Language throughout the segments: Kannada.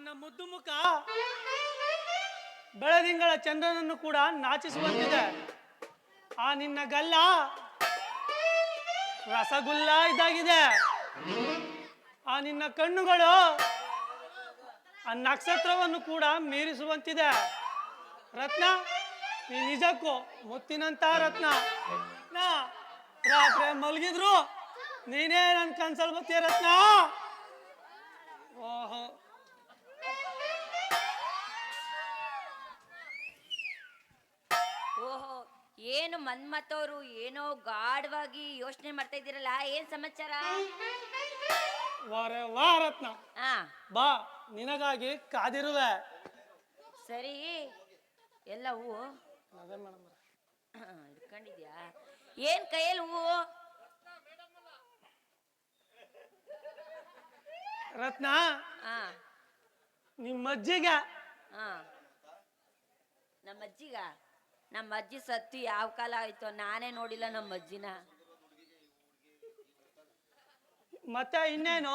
ನಿನ್ನ ಮುದ್ದು ಮುಖ ಬೆಳದಿಂಗಳ ಚಂದ್ರನನ್ನು ಕೂಡ ನಾಚಿಸುವಂತಿದೆ. ಆ ನಿನ್ನ ಗಲ್ಲ ರಸಗುಲ್ಲ ಇದ್ದಾಗಿದೆ ಆ ನಿನ್ನ ಕಣ್ಣುಗಳು ಆ ನಕ್ಷತ್ರವನ್ನು ಕೂಡ ಮೀರಿಸುವಂತಿದೆ. ರತ್ನ, ನೀ ನಿಜಕ್ಕೂ ಮುತ್ತಿನಂತ ರತ್ನ. ರಾತ್ರಿ ಮಲಗಿದ್ರು ನೀನೇ ನನ್ನ ಕನ್ಸಲ್ ಬತ್ತೀಯ ರತ್ನ. ಓಹೋ. ಏನು ಮನ್ಮತ್ತವರು ಏನೋ ಗಾಢವಾಗಿ ಯೋಚನೆ ಮಾಡ್ತಾ ಇದ್ದೀರಲ್ಲ ಏನ್ ಸಮಾಚಾರ? ವಾರ ಹಾ ಬಾ ನಿನಗಾಗಿ ಕಾದಿರುವೆ. ಸರಿ. ಎಲ್ಲ ಹೂವು? ಅದೇ ಮೇಡಮ್ ಇಟ್ಕೊಂಡಿದ್ಯಾ ಏನ್ ಕೈಯಲ್ಲಿ ಹೂವು? ರತ್ನ ಹಾ ನಿಮ್ಮ ಅಜ್ಜಿಗೆ ಹಾ ನಮ್ಮ ಅಜ್ಜಿಗ ನಮ್ಮ ಅಜ್ಜಿ ಸತ್ತು ಯಾವ ಕಾಲ ಆಯ್ತು ನಾನೇ ನೋಡಿಲ್ಲ ನಮ್ಮ ಅಜ್ಜಿನ. ಮತ್ತೆ ಇನ್ನೇನು?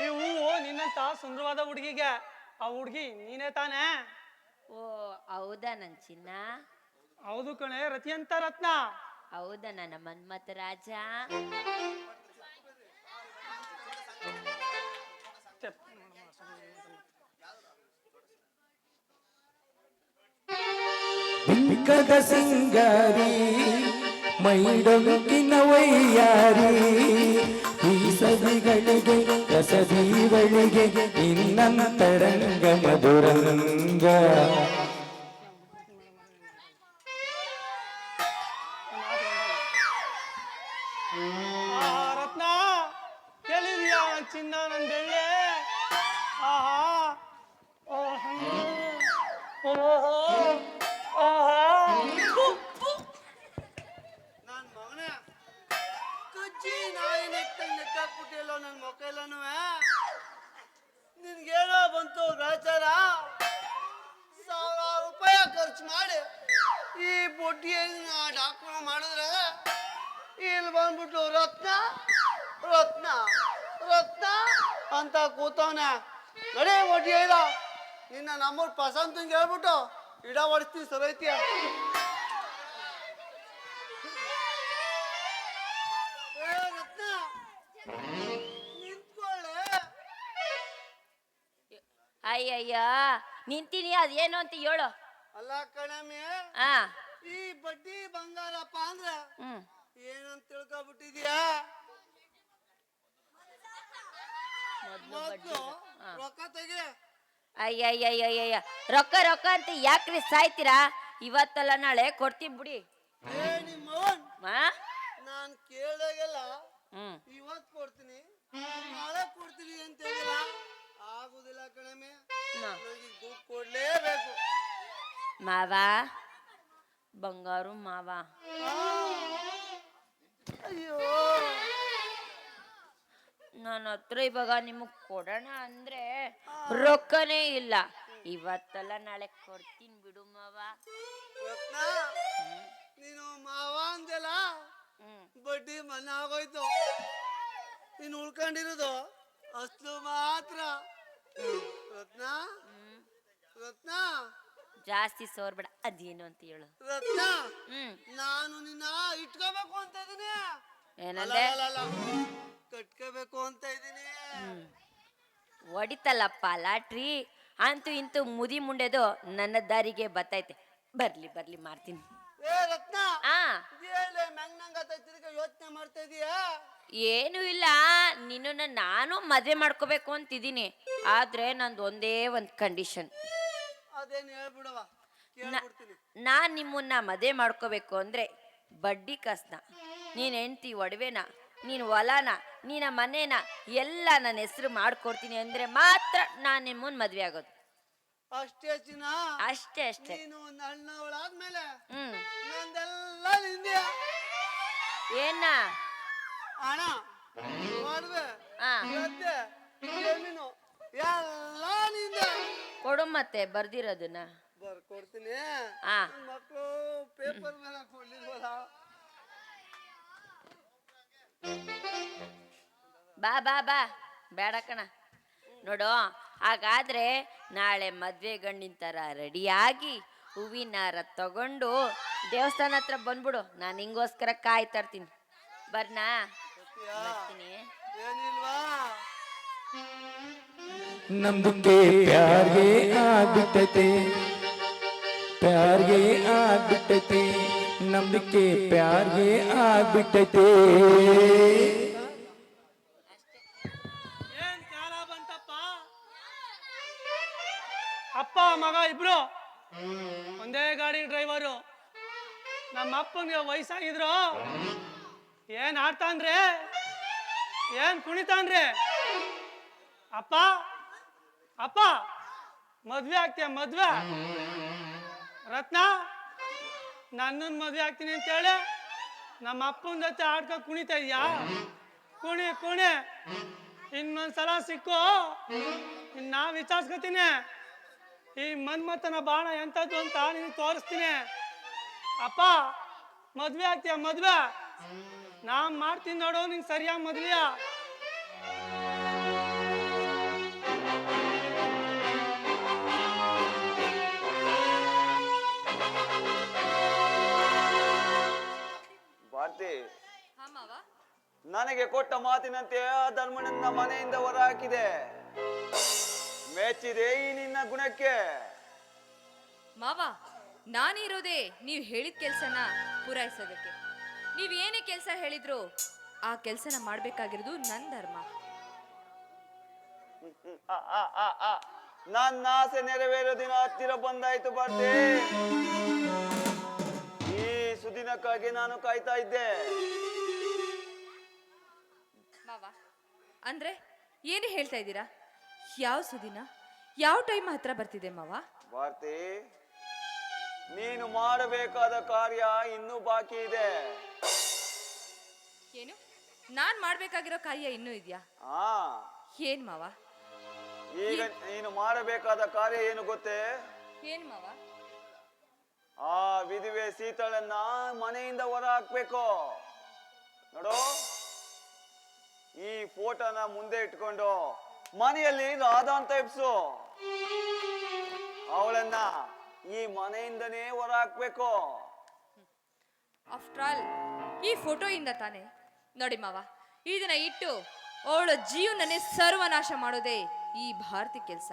ಈ ಹೂವು ನಿನ್ನಂತ ಸುಂದರವಾದ ಹುಡುಗಿಗೆ ಆ ಹುಡುಗಿ ನೀನೇ ತಾನೇ? ಓ ಹೌದಾ ನನ್ ಚಿನ್ನ? ಹೌದು ಕಣೆ ರತಿಯಂತ ರತ್ನ. ಹೌದಾ ನನ್ನ ಮನ್ಮತ್ ರಾಜ? ಬಿಕ್ಕದ ಸಿಂಗಾರಿ, ಮೈಡೊಂಕಿನ ವೈಯಾರಿ ಈ ಸದಿಗಳಿಗೆ ರಸದೀವಳಿಗೆ ಇನ್ನಂತರಂಗ ಮಧುರಂಗ. ಆಹಾ, ರತ್ನ, ಕೇಳಿದ್ಯಾ ಚಿನ್ನ ಆಹಾ ಓಹೋ ಓಹೋ. ಎಲ್ಲನೂ ನಿನ್ಗೇನೋ ಬಂತು ಗ್ರಾಚಾರ ಸಾವಿರಾರು ರೂಪಾಯಿ ಖರ್ಚು ಮಾಡಿ ಈ ಬೊಡ್ಡಿ ಡಾಕ್ಟರ್ ಮಾಡಿದ್ರೆ ಇಲ್ಲಿ ಬಂದ್ಬಿಟ್ಟು ರತ್ನ ರತ್ನ ರತ್ನ ಅಂತ ಕೂತವನೆ. ನಡೇ ಒಡ್ಡಿ ಇಲ್ಲ ನಿನ್ನ ನಮ್ಮೂರ್ ಪಸಂತಂಗೆ ಹೇಳ್ಬಿಟ್ಟು ಇಡ ಹೊಡಿಸ್ತೀನಿ ಸರೈತಿಯ ರತ್ನ. ಅಯ್ಯಯ್ಯ ನಿಂತೀನಿ ಅದೇನು ಅಂತ ಹೇಳು. ಅಲ್ಲ ಕಣಮೆ ಆ. ಈ ಬಡ್ಡಿ ಬಂಗಾರಪ್ಪ ಅಂದ್ರ ಹ್ಮ್. ಏನಂತ ತಿಳ್ಕೊಬಿಟ್ಟಿದ್ಯಾ? ಮೊದ್ಲು ಹಾ. ರೊಕ್ಕ ತೆಗಿ ಅಯ್ಯಯ್ಯಯ್ಯಯ್ಯ ರೊಕ್ಕ ರೊಕ್ಕ ಅಂತ ಯಾಕ್ರಿ ಸಾಯ್ತೀರಾ ಇವತ್ತಲ್ಲ ನಾಳೆ ಕೊಡ್ತೀನಿ ಬಿಡಿ. ಏ ನಿಮ್ಮವನ್ ನಾನ್ ಕೇಳ್ದಾಗೆಲ್ಲ ಮಾವ? ಬಂಗಾರು ಮಾವ. ಅಯ್ಯೋ. ನನ್ನ ಹತ್ರ ಇವಾಗ ನಿಮಗ್ ಕೊಡೋಣ ಅಂದ್ರೆ ರೊಕ್ಕನೇ ಇಲ್ಲ. ಇವತ್ತಲ್ಲ ನಾಳೆ ಕೊಡ್ತೀನಿ ಬಿಡು ಮಾವ. ರತ್ನ ನೀನು ಮಾವ ಅಂದೆಲ್ಲ ಬಡ್ಡಿ ಮನೆ ಆಗೋಯ್ತು. ನೀನು ಉಳ್ಕೊಂಡಿರೋದು ಅಷ್ಟು ಮಾತ್ರ. ರತ್ನ ರತ್ನ. ಜಾಸ್ತಿ ಸೋರ್ಬೇಡ. ಅದೇನು ಅಂತ ಹೇಳು. ರತ್ನ ಹ್ಮ್. ನಾನು ನಿನ್ನ ಇಟ್ಕೋಬೇಕು ಅಂತ ಇದೀನಿ ಏನಂದೆ? ಕಟ್ಕೋಬೇಕು ಅಂತ ಇದೀನಿ ಹೊಡಿತಲ್ಲಪ್ಪ ಲಾಟ್ರಿ. ಅಂತೂ ಇಂತೂ ಮುದಿ ಮುಂಡೆದು ನನ್ನ ದಾರಿಗೆ ಬತ್ತೈತೆ. ಬರ್ಲಿ ಬರ್ಲಿ ಮಾಡ್ತೀನಿ ಏ ರತ್ನ. ಆ. ಹೇಳಿ ಮೆಂಗ್ನಂಗ ತಿರ್ಗ ಯೋಚನೆ ಮಾಡ್ತಾ ಇದೀಯಾ? ಏನೂ ಇಲ್ಲ. ನಿನ್ನನ್ನ ನಾನು ಮದುವೆ ಮಾಡ್ಕೋಬೇಕು ಅಂತಿದ್ದೀನಿ ಆದ್ರೆ ನಂದು ಒಂದೇ ಒಂದು ಕಂಡೀಷನ್ ಅದೇನು ಹೇಳ್ಬಿಡವ ಕೇಳ್ಬಿಡ್ತೀನಿ. ನಾನು ನಿಮ್ಮನ್ನ ಮದುವೆ ಮಾಡ್ಕೋಬೇಕು ಅಂದ್ರೆ ಬಡ್ಡಿ ಕಸ್ನ. ನೀನ್ ಹೆಂಡ್ತಿ ಒಡವೆನ ನೀನು ಹೊಲನ ನೀನ ಮನೇನ ಎಲ್ಲ ನನ್ನ ಹೆಸರು ಮಾಡ್ಕೊಡ್ತೀನಿ ಅಂದ್ರೆ ಮಾತ್ರ ನಾನು ನಿಮ್ಮನ್ ಮದ್ವೆ ಆಗೋದು. ಅಷ್ಟೇ ಚಿನ್ನ? ಅಷ್ಟೇ ಅಷ್ಟೇ. ನೀನು ಹ್ಮ್. ನಂದೆಲ್ಲ ನಿಂದೆ. ಏನ? ಹಣ ಮಾಡುವೆ ಆ. ಗದ್ದೆ ಜಮೀನು ಎಲ್ಲ ನಿಂದೆ. ಕೊಡು ಮತ್ತೆ ಬರ್ದಿರೋದನ್ನ. ಬರ್ಕೊಡ್ತೀನಿ ಆ. ಮಕ್ಕಳು ಪೇಪರ್ ಮೇಲೆ ಕೊಡ್ಲಿಲ್ವಲ್ಲ? ಬಾ ಬಾ ಬಾ. ಬೇಡ ಕಣ. ನೋಡು ಹಾಗಾದ್ರೆ ನಾಳೆ ಮದ್ವೆ ಗಂಡಿನ ಥರ ರೆಡಿಯಾಗಿ ಹೂವಿನ ಹಾರ ತಗೊಂಡು ದೇವಸ್ಥಾನ ಹತ್ರ ಬಂದ್ಬಿಡು. ನಾನು ಹಿಂಗೋಸ್ಕರ ಕಾಯ್ತಾ ಇರ್ತೀನಿ. ಬರ್ನಾ? ಬರ್ತೀನಿ. ಏನಿಲ್ವಾ? ನಮ್ದುಕ್ಕೆ ಪ್ಯಾರ್ಗೆ ಆಗ್ಬಿಟ್ಟತೆ. ಪ್ಯಾರ್ಗೆ ಆಗ್ಬಿಟ್ಟತೆ. ನಂಬಿಕೆ ಪ್ಯಾರ್ಗೆ ಆಗ್ಬಿಟ್ಟತೆ. ಅಪ್ಪ, ಮಗ ಇಬ್ರು? ಒಂದೇ ಗಾಡಿ ಡ್ರೈವರು. ನಮ್ಮ ಅಪ್ಪನಿಗೆ ವಯಸ್ಸಾಗಿದ್ರು. ಏನ್ ಆಡ್ತಾನ್ರಿ ಏನ್ ಕುಣಿತಾನ್ರಿ ಅಪ್ಪ ಅಪ್ಪ, ಮದ್ವೆ ಆಗ್ತೀಯ, ಮದ್ವೆ? ರತ್ನ, ನನ್ನನ್ ಮದ್ವೆ ಆಗ್ತೀನಿ ಅಂತೇಳಿ ನಮ್ಮ ಅಪ್ಪನ ಜೊತೆ ಆಡ್ಕೊ ಕುಣಿತಾ ಇದೀಯಾ? ಕುಣಿ ಕುಣಿ. ಇನ್ನೊಂದ್ಸಲ ಸಿಕ್ಕು. ಇನ್ ನಾ ವಿಚಾರಿಸ್ಕೊತೀನಿ. ಈ ಮನ್ಮಥನ ಬಾಣ ಎಂಥದ್ದು ಅಂತ ನಿನಗೆ ತೋರಿಸ್ತೀನಿ. ಅಪ್ಪ, ಮದ್ವೆ ಆಗ್ತೀಯ, ಮದ್ವೆ? ನಾ ಮಾಡ್ತೀನಿ ನೋಡು ನಿಂಗೆ ಸರಿಯಾಗಿ ಮದ್ವೆಯ? ಭಾರತಿ ನನಗೆ ಕೊಟ್ಟ ಮಾತಿನಂತೆ ಆ ಧರ್ಮನನ್ನ ಮನೆಯಿಂದ ಹೊರಹಾಕಿದೆ. ಮೆಚ್ಚಿದೆ ಈ ನಿನ್ನ ಗುಣಕ್ಕೆ. ಮಾವ ನಾನಿರೋದೇ ನೀವು ಹೇಳಿದ ಕೆಲಸನ ಪೂರೈಸೋದಕ್ಕೆ. ನೀವು ಏನೇ ಕೆಲಸ ಹೇಳಿದ್ರು ಆ ಕೆಲಸನ ಮಾಡಬೇಕಾಗಿರೋದು ನನ್ನ ಧರ್ಮ. ಆ, ಆ, ಆ, ಆ. ನನ್ನ ಆಸೆ ನೆರವೇರೋ ದಿನ ಹತ್ತಿರ ಬಂದಾಯ್ತು ಭಾರತಿ ಈ ಸುದಿನಕ್ಕಾಗಿ ನಾನು ಕಾಯ್ತಾ ಇದ್ದೆ. ಮಾವ ಅಂದ್ರೆ ಏನು ಹೇಳ್ತಾ ಇದ್ದೀರಾ? ಯಾವ ಸುದಿನ? ಯಾವ ಟೈಮ್ ಹತ್ರ ಬರ್ತಿದೆ ಮಾವ? ಭಾರತಿ ನೀನು ಮಾಡಬೇಕಾದ ಕಾರ್ಯ ಇನ್ನೂ ಬಾಕಿ ಇದೆ. ಏನು? ನಾನ್ ಮಾಡ್ಬೇಕಾಗಿರೋ ಕಾರ್ಯ ಇನ್ನೂ ಇದೆಯಾ? ಆ ಏನ್ ಮಾವ? ಈಗ ನೀನು ಮಾಡಬೇಕಾದ ಕಾರ್ಯ ಏನು ಗೊತ್ತೇ? ಏನ್ ಮಾವ? ಆ ವಿಧವೆ ಸೀತಾಳನ್ನ ಮನೆಯಿಂದ ಹೊರ ಹಾಕ್ಬೇಕು ನೋಡು, ಈ ಫೋಟೋನ ಮುಂದೆ ಇಟ್ಕೊಂಡು ಮನೆಯಲ್ಲಿ ರಾಧಾ ಅಂತ ಅವಳನ್ನ ಈ ಮನೆಯಿಂದನೇ ಹೊರ ಹಾಕ್ಬೇಕು ಆಫ್ಟರ್ ಆಲ್ ಈ ಫೋಟೋಯಿಂದ ತಾನೆ. ನೋಡಿ ಮಾವ ಇದನ್ನ ಇಟ್ಟು ಅವಳ ಜೀವನನೇ ಸರ್ವನಾಶ ಮಾಡೋದೇ ಈ ಭಾರತಿ ಕೆಲಸ.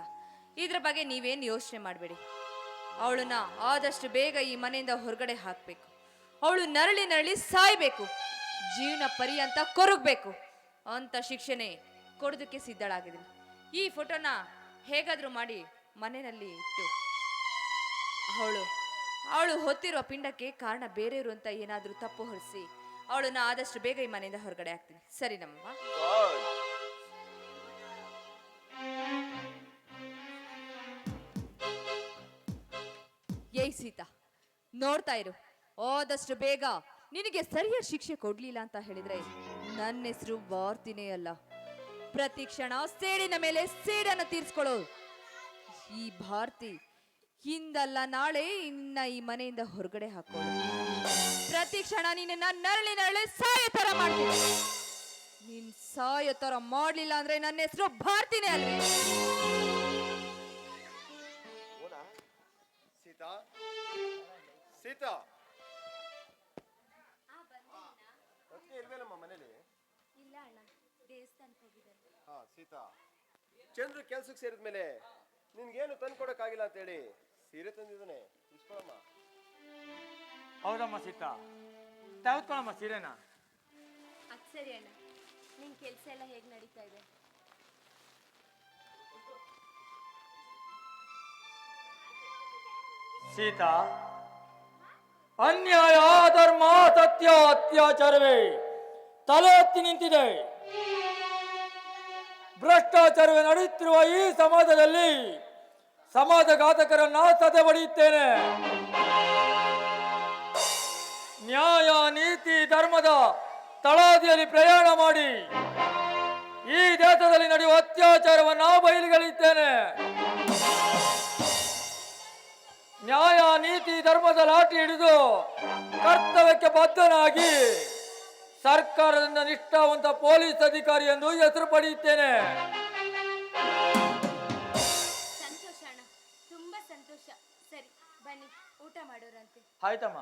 ಇದ್ರ ಬಗ್ಗೆ ನೀವೇನು ಯೋಚನೆ ಮಾಡಬೇಡಿ. ಅವಳನ್ನ ಆದಷ್ಟು ಬೇಗ ಈ ಮನೆಯಿಂದ ಹೊರಗಡೆ ಹಾಕಬೇಕು. ಅವಳು ನರಳಿ ನರಳಿ ಸಾಯ್ಬೇಕು. ಜೀವನ ಪರ್ಯಂತ ಕೊರಗಬೇಕು. ಅಂತ ಶಿಕ್ಷಣೆ ಕೊಡೋದಕ್ಕೆ ಸಿದ್ಧಳಾಗಿದ್ದೀನಿ. ಈ ಫೋಟೋನ ಹೇಗಾದ್ರೂ ಮಾಡಿ ಮನೆಯಲ್ಲಿ ಇಟ್ಟು. ಅವಳು ಅವಳು ಹೊತ್ತಿರುವ ಪಿಂಡಕ್ಕೆ ಕಾರಣ ಬೇರೆಯವರು ಅಂತ ಏನಾದರೂ ತಪ್ಪು ಹೊರಿಸಿ, ಅವಳನ್ನ ಆದಷ್ಟು ಬೇಗ ಈ ಮನೆಯಿಂದ ಹೊರಗಡೆ ಹಾಕ್ತೀನಿ. ಸರಿ ನಮ್ಮಮ್ಮ ನೋಡ್ತಾ ಇರು. ಆದಷ್ಟು ಬೇಗ. ನಿನಗೆ ಸರಿಯಾದ ಶಿಕ್ಷೆ ಕೊಡ್ಲಿಲ್ಲ ಅಂತ ಹೇಳಿದ್ರೆ ನನ್ನ ಹೆಸರು ವಾರ್ತಿನೇ ಅಲ್ಲ. ಪ್ರತಿ ಕ್ಷಣ ಸೇಡಿನ ಮೇಲೆ ಸೇಡನ್ನ ತೀರ್ಸ್ಕೊಳ್ಳೋ ಈ ಭಾರತಿ ಹಿಂದಲ್ಲ, ನಾಳೆ ಇನ್ನ ಈ ಮನೆಯಿಂದ ಹೊರಗಡೆ ಹಾಕೋಳು. ಪ್ರತಿ ಕ್ಷಣ ನಿನ್ನ ನರಳಿ ನರಳಿ ಸಾಯೋ ತರ ಮಾಡ್ತೀನಿ. ನೀನ್ ಸಾಯೋ ತರ ಮಾಡ್ಲಿಲ್ಲ ಅಂದ್ರೆ ನನ್ನ ಹೆಸರು ಭಾರತಿನೇ ಅಲ್ವೇ? ಸೀತಾ. ಅತ್ತೆ ಇಲ್ವೇನಮ್ಮ ಮನೇಲಿ. ಹಾ ಸೀತಾ. ಚಂದ್ರು ಕೆಲ್ಸಕ್ಕೆ ಸೇರಿದ ಮೇಲೆ ನಿನ್ಗೇನು ತಂದು ಅಂತ ಅಂತೇಳಿ ಸೀರೆ ತಂದಿದ್ದಾನೆ. ಇಸ್ಕೊಳಮ್ಮ. ಹೌದಮ್ಮ ಸೀತಾ. ತೆಗೆದುಕೊಳ್ಳಮ್ಮ ಸೀರೆನ. ಅದು ಸರಿ ಅಣ್ಣ. ನಿನ್ನ ಕೆಲಸ ಎಲ್ಲ ಹೇಗೆ ನಡೀತಾ ಇದೆ? ಸೀತಾ. ಅನ್ಯಾಯ, ಧರ್ಮ, ಸತ್ಯ, ಅತ್ಯಾಚಾರವೇ. ತಲೆ ಎತ್ತಿ ನಿಂತಿದೆ. ಭ್ರಷ್ಟಾಚಾರವೇ ನಡೆಯುತ್ತಿರುವ ಈ ಸಮಾಜದಲ್ಲಿ ಸಮಾಜಘಾತಕರನ್ನ ಸದೆ ಬಡಿಯುತ್ತೇನೆ. ನ್ಯಾಯ, ನೀತಿ, ಧರ್ಮದ ತಳಾದಿಯಲ್ಲಿ ಪ್ರಯಾಣ ಮಾಡಿ ಈ ದೇಶದಲ್ಲಿ ನಡೆಯುವ ಅತ್ಯಾಚಾರವನ್ನ ಬಯಲುಗಳಿದ್ದೇನೆ ನ್ಯಾಯ ನೀತಿ ಧರ್ಮದ ಲಾಟಿ ಹಿಡಿದು ಕರ್ತವ್ಯಕ್ಕೆ ಬದ್ಧನಾಗಿ ಸರ್ಕಾರದಿಂದ ನಿಷ್ಠಾವಂತ ಪೊಲೀಸ್ ಅಧಿಕಾರಿ ಎಂದು ಹೆಸರು ಪಡೆಯುತ್ತೇನೆ. ಆಯ್ತಮ್ಮ.